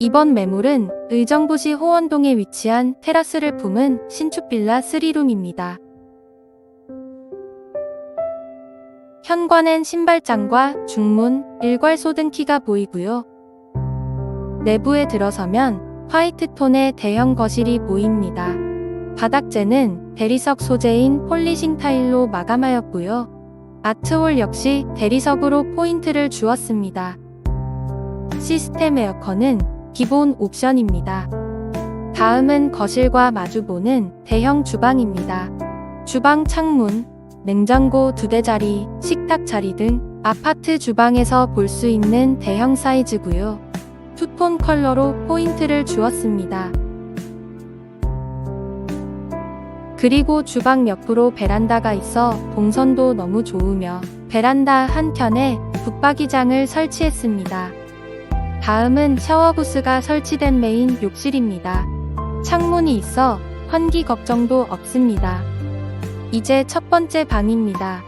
이번 매물은 의정부시 호원동에 위치한 테라스를 품은 신축 빌라 3룸입니다. 현관엔 신발장과 중문, 일괄 소 등 키가 보이고요. 내부에 들어서면 화이트 톤의 대형 거실이 보입니다. 바닥재는 대리석 소재인 폴리싱 타일로 마감하였고요. 아트홀 역시 대리석으로 포인트를 주었습니다. 시스템 에어컨은 기본 옵션입니다. 다음은 거실과 마주보는 대형 주방입니다. 주방 창문, 냉장고 두대 자리, 식탁 자리 등 아파트 주방에서 볼 수 있는 대형 사이즈고요. 투톤 컬러로 포인트를 주었습니다. 그리고 주방 옆으로 베란다가 있어 동선도 너무 좋으며 베란다 한켠에 붙박이장을 설치했습니다. 다음은 샤워부스가 설치된 메인 욕실입니다. 창문이 있어 환기 걱정도 없습니다. 이제 첫 번째 방입니다.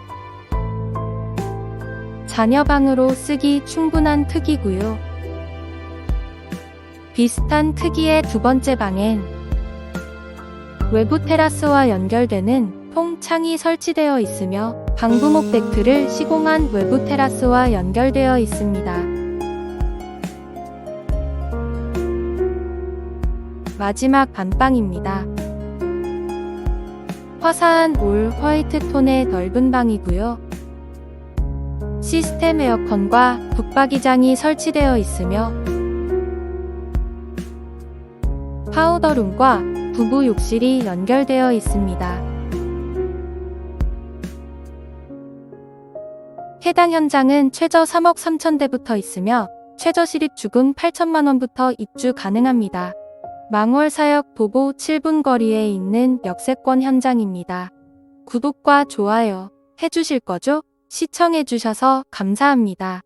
자녀 방으로 쓰기 충분한 크기고요. 비슷한 크기의 두 번째 방엔 외부 테라스와 연결되는 통창이 설치되어 있으며 방부목 데크를 시공한 외부 테라스와 연결되어 있습니다. 마지막 안방입니다. 화사한 올 화이트 톤의 넓은 방이고요. 시스템 에어컨과 붙박이장이 설치되어 있으며 파우더룸과 부부 욕실이 연결되어 있습니다. 해당 현장은 최저 3억 3천 대부터 있으며 최저 실입 주금 8천만 원부터 입주 가능합니다. 망월 사역 도보 7분 거리에 있는 역세권 현장입니다. 구독과 좋아요 해주실 거죠? 시청해주셔서 감사합니다.